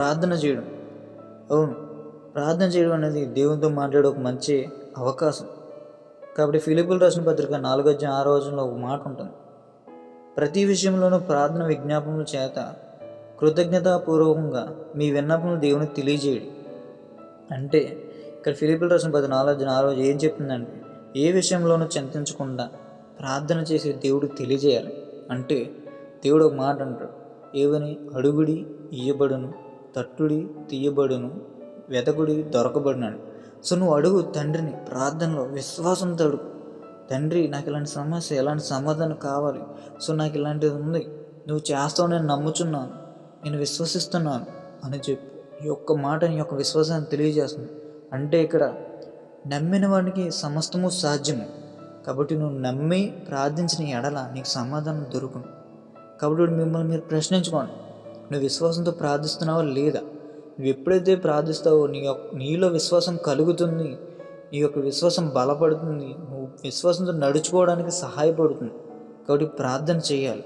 ప్రార్థన చేయడం. అవును ప్రార్థన చేయడం అనేది దేవునితో మాట్లాడే ఒక మంచి అవకాశం. కాబట్టి ఫిలిపుల్ రాసిన పత్రిక నాలుగో అధ్యాయం ఆరో రోజుల్లో ఒక మాట ఉంటుంది. ప్రతి విషయంలోనూ ప్రార్థన విజ్ఞాపనల చేత కృతజ్ఞతాపూర్వకంగా మీ విన్నపములు దేవునికి తెలియజేయడు. అంటే ఇక్కడ ఫిలిపులు రాసిన పది నాలుగు ఆ రోజు ఏం చెప్తుందంటే ఏ విషయంలోనూ చింతించకుండా ప్రార్థన చేసి దేవుడికి తెలియజేయాలి. అంటే దేవుడు ఒక మాట అంటాడు ఏవని అడుగుడి ఇయ్యబడును తట్టుడి తీయబడును వెతకుడి దొరకబడినాడు. సో నువ్వు అడుగు తండ్రిని ప్రార్థనలో విశ్వాసంతో అడుగు తండ్రి నాకు ఇలాంటి సమస్య ఇలాంటి సమాధానం కావాలి? సో నాకు ఇలాంటిది ఉంది. నువ్వు చేస్తావు నేను నమ్ముచున్నాను. నేను విశ్వసిస్తున్నాను అని చెప్పి. ఈ యొక్క మాట నీ యొక్క విశ్వాసాన్ని తెలియజేస్తుంది. అంటే ఇక్కడ నమ్మిన వాడికి సమస్తము సాధ్యము. కాబట్టి నువ్వు నమ్మి ప్రార్థించిన ఎడల నీకు సమాధానం దొరుకును. కాబట్టి మిమ్మల్ని మీరు ప్రశ్నించుకోండి. నువ్వు విశ్వాసంతో ప్రార్థిస్తున్నావా? లేదా. నువ్వు ఎప్పుడైతే ప్రార్థిస్తావో నీ యొక్క నీలో విశ్వాసం కలుగుతుంది నీ యొక్క విశ్వాసం బలపడుతుంది నువ్వు విశ్వాసంతో నడుచుకోవడానికి సహాయపడుతుంది. కాబట్టి ప్రార్థన చేయాలి.